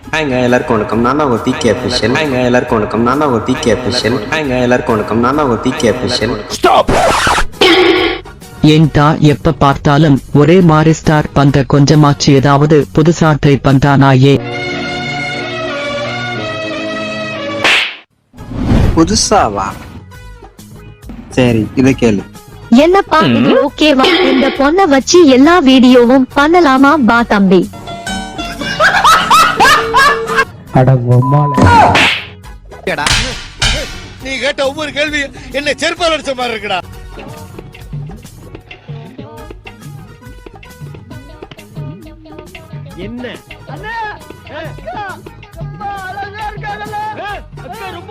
ஹாய்ங்க எல்லாருக்கும் வணக்கம். நான் தான் உங்கள் பிகே அஃபிஷியல் ஹாய்ங்க எல்லாருக்கும் வணக்கம். நான் தான் உங்கள் பிகே அஃபிஷியல் ஹாய்ங்க எல்லாருக்கும் வணக்கம். நான் தான் உங்கள் பிகே அஃபிஷியல் ஏன்டா எப்ப பார்த்தாலும் ஒரே மாதிரி ஸ்டார் பண்ற கொஞ்சமாச்சு ஏதாவது புதுசா ட்ரை பண்றானாயே புதுசாவா? சரி இதை கேளு. என்னப்பா இது ஓகேவா? இந்த பொண்ண வச்சு எல்லா வீடியோவும் பண்ணலாமா பா தம்பி? நீ கேட்ட ஒவ்வொரு கேள்வி என்ன செருப்பால் அடிச்ச மாதிரி இருக்குடா. ஹாய்ங்க எல்லாருக்கும்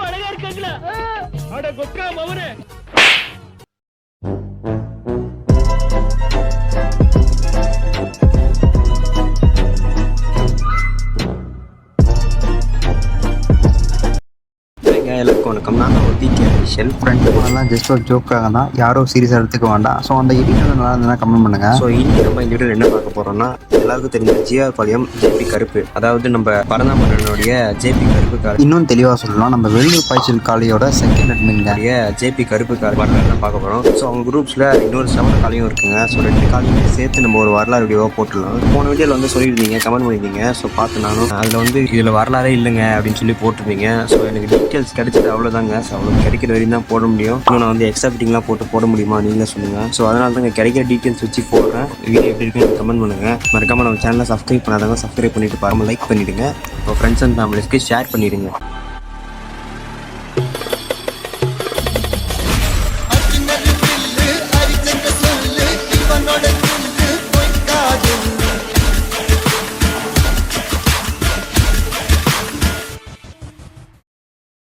வணக்கம் நான் உங்கள் பிகே அஃபிஷியல் ஃப்ரெண்டு எல்லாம் ஜஸ்ட் ஒரு ஜோக்காக தான். யாரும் சீரியஸாக எடுத்துக்க வேண்டாம். ஸோ அந்த எடிட்டர் நல்லா இருந்ததுன்னா கமெண்ட் பண்ணுங்க. ஸோ இன்னைக்கு நம்ம இந்த வீடியோவில் என்ன பார்க்க போறோம்னா எல்லாருக்கும் தெரிஞ்ச ஜிஆர் பாளையம் ஜேபி கருப்பு. அதாவது நம்ம பரந்தாமன்னனுடைய ஜேபி கருப்பு கார். இன்னும் தெளிவாக சொல்லலாம் நம்ம வெளியூர் பாய்ச்சல் காலையோட செகண்ட் அட்மின்ங்க ஜேபி கருப்பு கார் வரலாறு பார்க்க போகிறோம் ஸோ அவங்க குரூப்ஸில் இன்னொரு செவன் காலையும் இருக்குங்க. ஸோ ரெண்டு காலையும் சேர்த்து நம்ம ஒரு வரலாறு வீடியோவாக போட்டுடலாம். போன வீடியோவில் வந்து சொல்லியிருந்தீங்க கமெண்ட் பண்ணியிருந்தீங்க. ஸோ பார்த்து நானும் அதில் வந்து இதில் வரலாறே இல்லைங்க அப்படின்னு சொல்லி போட்டிருந்தீங்க. ஸோ எனக்கு டீட்டெயில்ஸ் கிடைச்சது அவ்வளோதாங்க ஸோ அவ்வளோ கிடைக்கிற வரையும் தான் போட முடியும். இன்னும் நான் வந்து எக்ஸ்ட்ரா ஃபிட்டிங்லாம் போட்டு போட முடியுமா? நீங்களே சொல்லுங்கள் ஸோ அதனால தான் கிடைக்கிற டீட்டெயில்ஸ் வச்சு போடுறேன். வீடியோ எப்படி இருக்குன்னு கமெண்ட் பண்ணுங்கள் மறக்காம மறக்காமல் நம்ம சேனலை சப்ஸ்கிரைப் பண்ணாதவங்க சப்ஸ்கிரைப் பண்ணிட்டு பாருங்கள் லைக் பண்ணிவிடுங்க இப்போ ஃப்ரெண்ட்ஸ் அண்ட் ஃபேமிலிஸ்க்கு ஷேர் பண்ணிவிடுங்க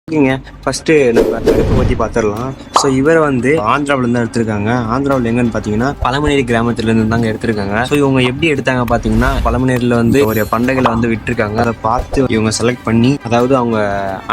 ஓகேங்க ஃபஸ்ட்டு நம்ம கருப்பை பற்றி பார்த்துடலாம் ஸோ இவரை வந்து ஆந்திராவில் தான் எடுத்திருக்காங்க. ஆந்திராவில் எங்கன்னு பார்த்தீங்கன்னா பழமநேரி கிராமத்துல இருந்து தாங்க எடுத்திருக்காங்க. ஸோ இவங்க எப்படி எடுத்தாங்க பார்த்தீங்கன்னா பழமநேரியில் வந்து ஒரு பண்டைகளை வந்து விட்டுருக்காங்க. அதை பார்த்து இவங்க செலக்ட் பண்ணி அதாவது அவங்க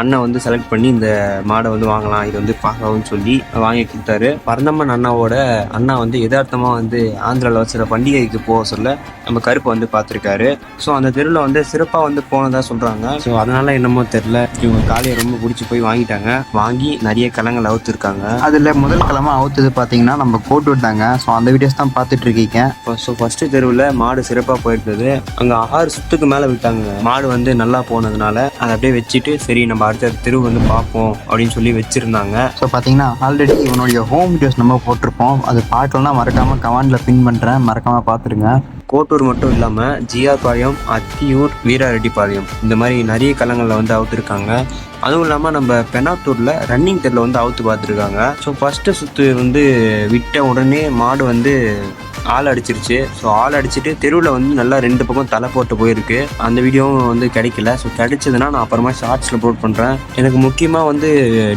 அண்ணன் வந்து செலக்ட் பண்ணி இந்த மாடை வந்து வாங்கலாம் இது வந்து பார்க்கலாம்னு சொல்லி வாங்கி கொடுத்தாரு. பரந்தம்மன் அண்ணாவோட அண்ணா வந்து எதார்த்தமாக வந்து ஆந்திராவில் சில பண்டிகைக்கு போக சொல்ல நம்ம கருப்பை வந்து பார்த்துருக்காரு. ஸோ அந்த தெருவில் வந்து சிறப்பாக வந்து போனதா சொல்கிறாங்க ஸோ அதனால என்னமோ தெரில இவங்க காலையை ரொம்ப பிடிச்சி போய் வாங்கிட்டாங்க. வாங்கி நிறைய கலங்கள் அவுத்துருக்காங்க. அதில் முதல் கிழமை அவுத்தது பார்த்தீங்கன்னா நம்ம கோட் விட்டாங்க. ஸோ அந்த வீடியோஸ் தான் பார்த்துட்டு இருக்கீங்க ஸோ ஃபர்ஸ்ட் தெருவில் மாடு சிறப்பாக போயிருந்தது. அங்கே ஆறு சுத்துக்கு மேலே விட்டாங்க. மாடு வந்து நல்லா போனதுனால அதை அப்படியே வச்சுட்டு சரி நம்ம அடுத்த தெரு வந்து பார்ப்போம் அப்படின்னு சொல்லி வச்சிருந்தாங்க. ஸோ பார்த்தீங்கன்னா ஆல்ரெடி இவனுடைய ஹோம் வீடியோஸ் நம்ம போட்டிருப்போம். அது பார்க்கலன்னா மறக்காமல் கமெண்டில் பின் பண்ணுறேன் மறக்காமல் பார்த்துருங்க. கோட்டூர் மட்டும் இல்லாமல் ஜிஆர் பாளையம் அத்தியூர் வீராரெட்டிப்பாளையம். இந்த மாதிரி நிறைய களங்களில் வந்து அவுத்துருக்காங்க. அதுவும் இல்லாமல் நம்ம பெனாத்தூரில் ரன்னிங் தெருவில் வந்து அவுத்து பார்த்துருக்காங்க ஸோ ஃபஸ்ட்டு சுற்று வந்து விட்ட உடனே மாடு வந்து ஆள் அடிச்சிருச்சு. ஸோ ஆள் அடிச்சுட்டு தெருவில் வந்து நல்லா ரெண்டு பக்கம் தலை போட்டு போயிருக்கு. அந்த வீடியோவும் வந்து கிடைக்கல. ஸோ கிடைச்சதுன்னா நான் அப்புறமா ஷார்ட்ஸில் அப்லோட் பண்ணுறேன் எனக்கு முக்கியமாக வந்து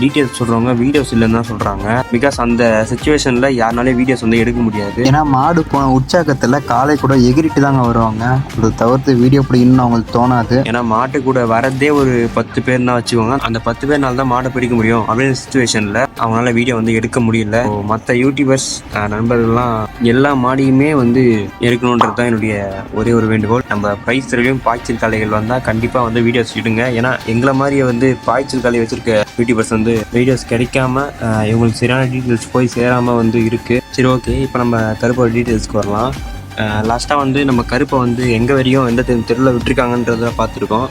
டீட்டெயில்ஸ் சொல்கிறவங்க வீடியோஸ் இல்லைன்னு தான் சொல்கிறாங்க பிகாஸ் அந்த சுச்சுவேஷனில் யாருனாலையும் வீடியோஸ் வந்து எடுக்க முடியாது. ஏன்னா மாடு போன உற்சாகத்தில் காலை கூட எகிரிட்டு தாங்க வருவாங்க. அதை தவிர்த்து வீடியோ பிடிக்கணும்னு அவங்களுக்கு தோணாது. ஏன்னா மாட்டு கூட வரதே ஒரு பத்து பேர் தான் வச்சுக்கோங்க. அந்த பத்து பேர்னால தான் மாடை பிடிக்க முடியும் அப்படின்னு சுச்சுவேஷனில் அவங்களால வீடியோ வந்து எடுக்க முடியல. மற்ற யூடியூபர்ஸ் நண்பர்கள்லாம் எல்லா மாடியுமே வந்து எடுக்கணுன்றது தான் என்னுடைய ஒரே ஒரு வேண்டுகோள். நம்ம ப்ரைஸ் பாய்ச்சல் கலைகள் வந்தால் கண்டிப்பாக வந்து வீடியோஸ் இடுங்க ஏன்னா எங்களை மாதிரியே வந்து பாய்ச்சல் கலை வச்சிருக்க யூடியூபர்ஸ் வந்து வீடியோஸ் கிடைக்காம இவங்களுக்கு சரியான டீட்டெயில்ஸ் போய் சேராமல் வந்து இருக்குது சரி ஓகே இப்போ நம்ம கருப்போட டீட்டெயில்ஸ்க்கு வரலாம். லாஸ்ட்டாக வந்து நம்ம கருப்பை வந்து எங்கே வரையும் எந்த தெருவில் விட்டுருக்காங்கன்றத பார்த்துருக்கோம்.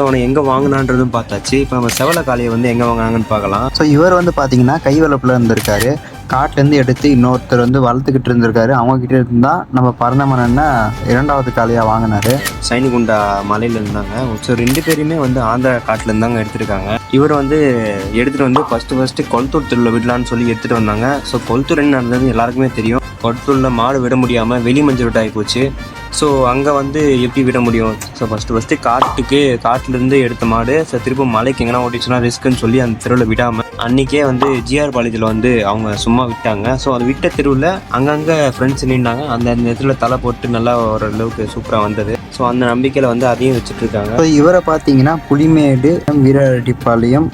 ஸோ அவனை எங்கே வாங்கினான்றதும் பார்த்தாச்சு. இப்போ நம்ம செவல காளையை வந்து எங்கே வாங்கினாங்கன்னு பார்க்கலாம். ஸோ இவர் வந்து பார்த்தீங்கன்னா கை வளப்பில் இருந்திருக்காரு. காட்டிலேருந்து எடுத்து இன்னொருத்தர் வந்து வளர்த்துக்கிட்டு இருந்திருக்காரு. அவங்க கிட்ட இருந்தா நம்ம பரந்தமரன்னா இரண்டாவது காளையாக வாங்கினாரு. சைனிகுண்டா மலையில இருந்தாங்க. ஸோ ரெண்டு பேருமே வந்து ஆந்திரா காட்டுல இருந்தாங்க எடுத்திருக்காங்க. இவர் வந்து எடுத்துட்டு வந்து ஃபர்ஸ்ட் ஃபர்ஸ்ட் கொளத்தூர் தெருவில் விடலான்னு சொல்லி எடுத்துட்டு வந்தாங்க. ஸோ கொளத்தூர் என்ன நடந்தது எல்லாருக்குமே தெரியும். கொளத்தூரில் மாடு விட முடியாமல் வெளி மஞ்சள் விட்டாகி போச்சு. ஸோ அங்கே வந்து எப்படி விட முடியும்? ஸோ ஃபஸ்ட்டு ஃபஸ்ட்டு காட்டுக்கு காட்டிலேருந்து எடுத்த மாடு ஸோ திரும்ப மலைக்கு எங்கன்னா ஓட்டிச்சுன்னா ரிஸ்க்குன்னு சொல்லி அந்த தெருவில் விடாமல் அன்றைக்கே வந்து ஜிஆர் பாளையத்தில் வந்து அவங்க சும்மா விட்டாங்க. ஸோ அது விட்ட தெருவில் அங்கங்கே ஃப்ரெண்ட்ஸ் நின்றாங்க அந்த அந்த இடத்துல தலை போட்டு நல்லா ஓரளவுக்கு சூப்பராக வந்தது. ஸோ அந்த நம்பிக்கையில் வந்து அதையும் வச்சுட்ருக்காங்க. ஸோ இவரை பார்த்தீங்கன்னா புலிமேடு வீரரெட்டிப்பாளையம்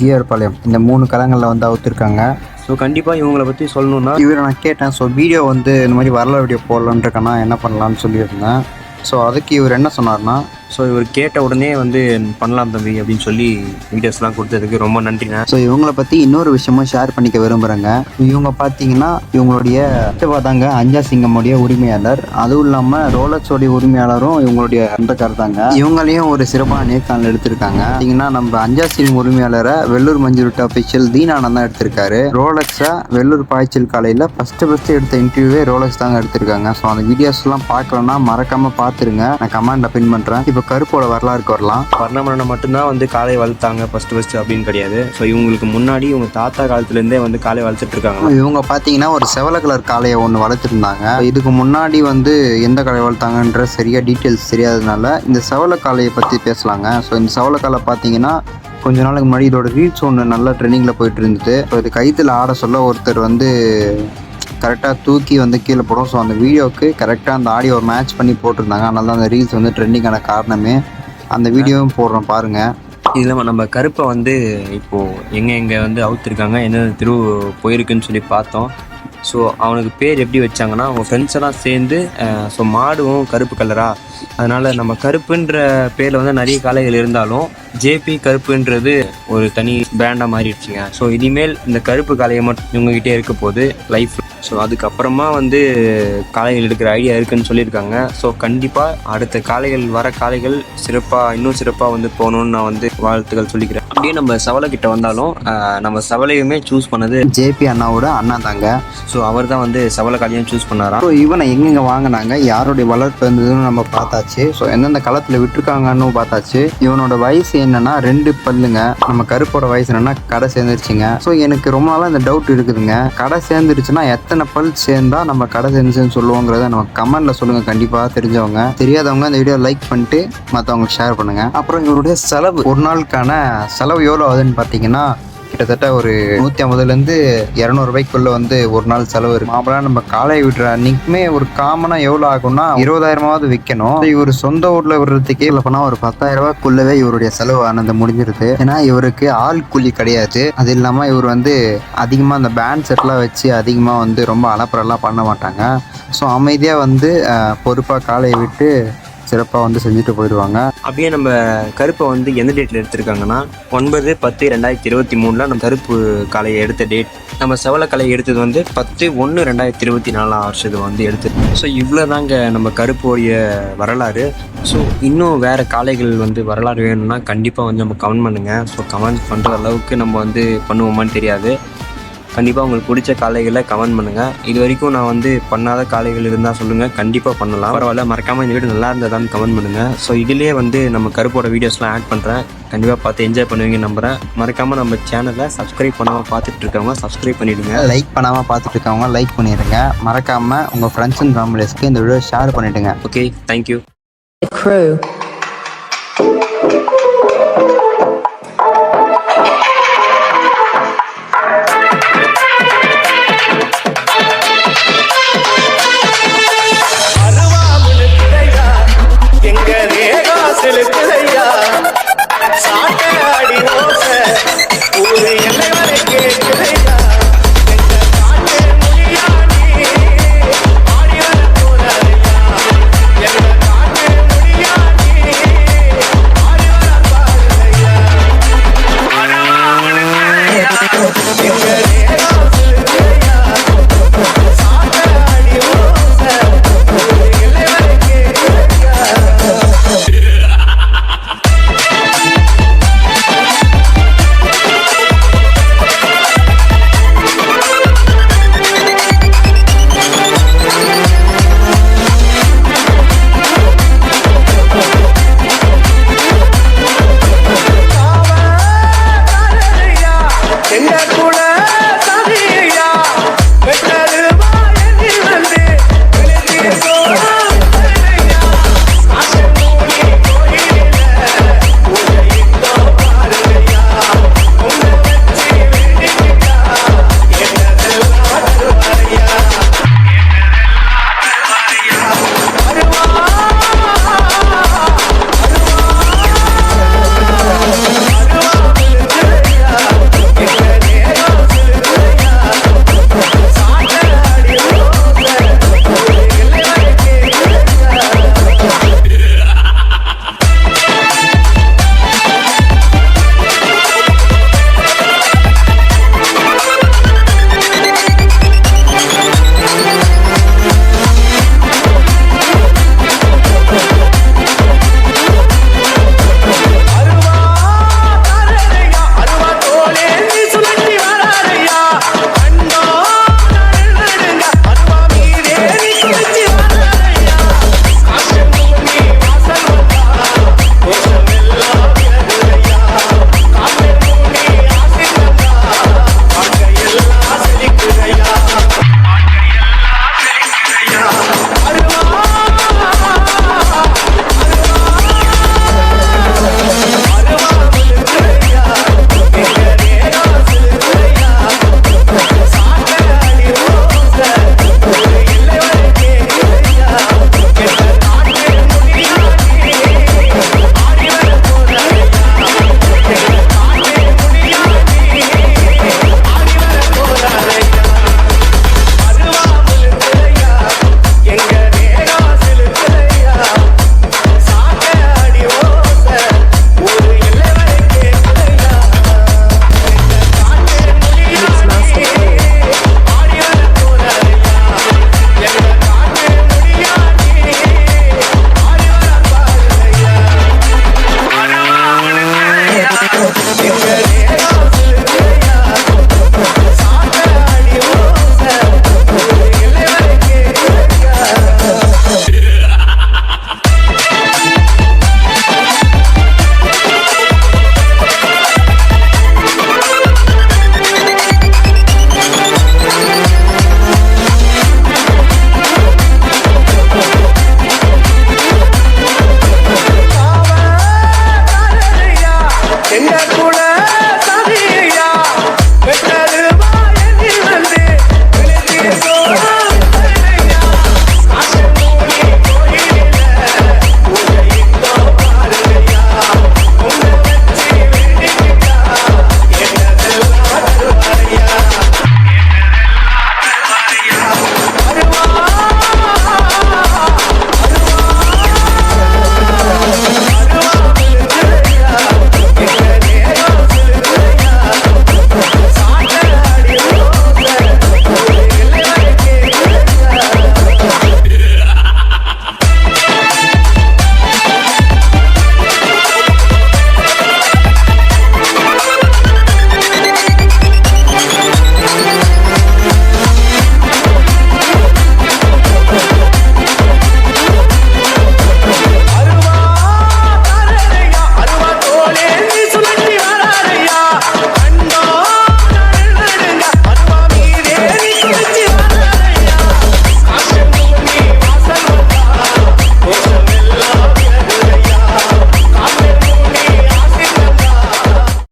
ஜிஆர் பாளையம் இந்த மூணு களங்களில் வந்து அவுத்துருக்காங்க. ஸோ கண்டிப்பாக இவங்களை பற்றி சொல்லணுன்னா இவரை நான் கேட்டேன். ஸோ வீடியோ வந்து இந்த மாதிரி வரலாறு வீடியோ போடலான்ட்டு என்ன பண்ணலான்னு சொல்லியிருந்தேன். ஸோ அதுக்கு இவர் என்ன சொன்னார்னா ஸோ இவர் கேட்ட உடனே வந்து பண்ணலாம் தம்பி அப்படின்னு சொல்லி வீடியோஸ்லாம் கொடுத்ததுக்கு ரொம்ப நன்றிண்ணா. ஸோ இவங்கள பற்றி இன்னொரு விஷயமும் ஷேர் பண்ணிக்க விரும்புகிறேங்க இவங்க பார்த்தீங்கன்னா இவங்களுடைய தாங்க அஞ்சா சிங்கமுடைய உரிமையாளர். அதுவும் இல்லாமல் ரோலக்ஸோடைய உரிமையாளரும் இவங்களுடைய சொந்தக்காரர் தாங்க இவங்களையும் ஒரு சிறப்பான நேர்காணல் எடுத்திருக்காங்க. பார்த்தீங்கன்னா நம்ம அஞ்சா சிங் உரிமையாளரை வெள்ளூர் மஞ்சுருட்டு அஃபிஷியல் தீனானந்த் தான் எடுத்திருக்காரு. ரோலக்ஸை வெள்ளூர் பாய்ச்சல் காலையில் ஃபஸ்ட்டு ஃபஸ்ட்டு எடுத்த இன்டர்வியூவே ரோலக்ஸ் தாங்க எடுத்திருக்காங்க. ஸோ அந்த வீடியோஸ்லாம் பார்க்கலன்னா மறக்காமல் பார்த்துருங்க நான் கமெண்ட்டில் பின் பண்ணுறேன் இப்போ கருப்போட வரலாறுக்கு வரலாம் வர்ணமரனை மட்டும்தான் வந்து காளை வளர்த்தாங்க ஃபர்ஸ்ட் ஃபர்ஸ்ட் அப்படின்னு கிடையாது. ஸோ இவங்களுக்கு முன்னாடி இவங்க தாத்தா காலத்துலேருந்தே வந்து காளை வளர்த்துட்டு இருக்காங்க இவங்க பார்த்தீங்கன்னா ஒரு செவல கலர் காளையை ஒன்று வளர்த்துருந்தாங்க. இதுக்கு முன்னாடி வந்து எந்த காளை வளர்த்தாங்கன்ற சரியா டீட்டெயில்ஸ் தெரியாததுனால இந்த செவல காளையை பற்றி பேசலாங்க. ஸோ இந்த செவல காளை பார்த்தீங்கன்னா கொஞ்ச நாளுக்கு முன்னாடி இதோட ரீல்ஸ் ஒன்று நல்லா ட்ரெண்டிங்கில் போயிட்டு இருந்தது. இது கைத்தில் ஆட சொல்ல ஒருத்தர் வந்து கரெக்டாக தூக்கி வந்து கீழே போடும். ஸோ அந்த வீடியோவுக்கு கரெக்டாக அந்த ஆடியோ மேட்ச் பண்ணி போட்டிருந்தாங்க. அதனால தான் அந்த ரீல்ஸ் வந்து ட்ரெண்டிங்கான காரணமே அந்த வீடியோவும் போடுறோம் பாருங்கள் இதில் நம்ம கருப்பை வந்து இப்போது எங்கே எங்கே வந்து அவுத்துருக்காங்க எந்தெந்த திரு போயிருக்குன்னு சொல்லி பார்த்தோம். ஸோ அவனுக்கு பேர் எப்படி வச்சாங்கன்னா அவங்க ஃப்ரெண்ட்ஸ் எல்லாம் சேர்ந்து ஸோ மாடுவும் கருப்பு கலராக அதனால் நம்ம கருப்புன்ற பேரில் வந்து நிறைய காளைகள் இருந்தாலும் ஜேபி கருப்புன்றது ஒரு தனி பிராண்டாக மாறிடுச்சுங்க. ஸோ இனிமேல் இந்த கருப்பு காளையை மட்டும் இவங்ககிட்டே இருக்க போது லைஃப் ஸோ அதுக்கப்புறமா வந்து காளைகள் எடுக்கிற ஐடியா இருக்குன்னு சொல்லியிருக்காங்க. ஸோ கண்டிப்பாக அடுத்த காளைகள் வர காளைகள் சிறப்பாக இன்னும் சிறப்பாக வந்து போகணும்னு நான் வந்து வாழ்த்துக்கள் சொல்லிக்கிறேன். அப்படியே நம்ம சவலை கிட்ட வந்தாலும் நம்ம சவலையுமே சூஸ் பண்ணது ஜேபி அண்ணாவோட அண்ணா தாங்க. ஸோ அவர் தான் வந்து சவலை காளையும் சூஸ் பண்ணாராம். ஸோ இவனை எங்கெங்கே வாங்கினாங்க? யாருடைய வளர்ப்பு இருந்ததுன்னு நம்ம பார்த்தாச்சு. ஸோ எந்தெந்த களத்தில் விட்டுருக்காங்கன்னு பார்த்தாச்சு. இவனோட வயசு என்னன்னா ரெண்டு பல்லுங்க. நம்ம கருப்போட வயசு என்னன்னா கடை சேர்ந்துருச்சுங்க. ஸோ எனக்கு ரொம்ப நாளாக இந்த டவுட் இருக்குதுங்க. கடை சேர்ந்துருச்சுன்னா எத்தனை பல் சேர்ந்தா நம்ம கடை சேர்ந்துச்சுன்னு சொல்லுவோங்கிறத நம்ம கமெண்ட்ல சொல்லுங்க. கண்டிப்பாக தெரிஞ்சவங்க. தெரியாதவங்க இந்த வீடியோ லைக் பண்ணிட்டு மற்றவங்களுக்கு ஷேர் பண்ணுங்க. அப்புறம் இவருடைய செலவு. ஒரு நாளுக்கான செலவு எவ்வளோ ஆகுதுன்னு பார்த்தீங்கன்னா கிட்டத்தட்ட ஒரு நூற்றி ஐம்பதுலேருந்து இரநூறுபாய்க்குள்ள வந்து ஒரு நாள் செலவு இருக்கு. மாம்பழம் நம்ம காலை விடுற அன்னைக்குமே ஒரு காமனாக எவ்வளோ ஆகும்னா இருபதாயிரமாவது விற்கணும் இவர் சொந்த ஊரில் விடுறதுக்கே இல்லை போனால் ஒரு பத்தாயிரம் ரூபாய்க்குள்ளவே இவருடைய செலவு ஆனது முடிஞ்சிருது. ஏன்னா இவருக்கு ஆள் கூலி கிடையாது. அது இல்லாமல் இவர் வந்து அதிகமாக அந்த பேண்ட் செட்லாம் வச்சு அதிகமாக வந்து ரொம்ப அலப்பறெல்லாம் பண்ண மாட்டாங்க. ஸோ அமைதியாக வந்து பொறுப்பாக காலையை விட்டு சிறப்பாக வந்து செஞ்சுட்டு போயிடுவாங்க. அப்படியே நம்ம கருப்பை வந்து எந்த டேட்டில் எடுத்திருக்காங்கன்னா ஒன்பது பத்து ரெண்டாயிரத்தி இருபத்தி மூணில் நம்ம கருப்பு காளையை எடுத்த டேட் நம்ம செவல கலையை எடுத்தது வந்து பத்து ஒன்று ரெண்டாயிரத்தி இருபத்தி நாலாம் வருஷத்து வந்து எடுத்து. ஸோ இவ்வளோ தாங்க நம்ம கருப்போடைய வரலாறு. ஸோ இன்னும் வேறு காளைகள் வந்து வரலாறு வேணும்னா கண்டிப்பாக வந்து நம்ம கமெண்ட் பண்ணுங்கள் ஸோ கமெண்ட் பண்ணுற அளவுக்கு நம்ம வந்து பண்ணுவோமான்னு தெரியாது. கண்டிப்பாக உங்களுக்கு பிடிச்ச காளைகளை கமெண்ட் பண்ணுங்கள் இது வரைக்கும் நான் வந்து பண்ணாத காளைகள் இருந்தால் சொல்லுங்கள் கண்டிப்பாக பண்ணலாம். பரவாயில்ல மறக்காமல் இந்த வீடியோ நல்லா இருந்ததான்னு கமெண்ட் பண்ணுங்கள் ஸோ இதுலேயே வந்து நம்ம கருப்போட வீடியோஸ்லாம் ஆட் பண்ணுறேன் கண்டிப்பாக பார்த்து என்ஜாய் பண்ணுவீங்கன்னு நம்புகிறேன் மறக்காமல் நம்ம சேனலை சப்ஸ்கிரைப் பண்ணாமல் பார்த்துட்டு இருக்கவங்க சப்ஸ்கிரைப் பண்ணிவிடுங்க லைக் பண்ணாமல் பார்த்துட்டு இருக்கவங்க லைக் பண்ணிடுங்க மறக்காமல் உங்கள் ஃப்ரெண்ட்ஸ் அண்ட் ஃபேமிலிஸ்க்கு இந்த வீடியோ ஷேர் பண்ணிவிடுங்க okay thank you The crew.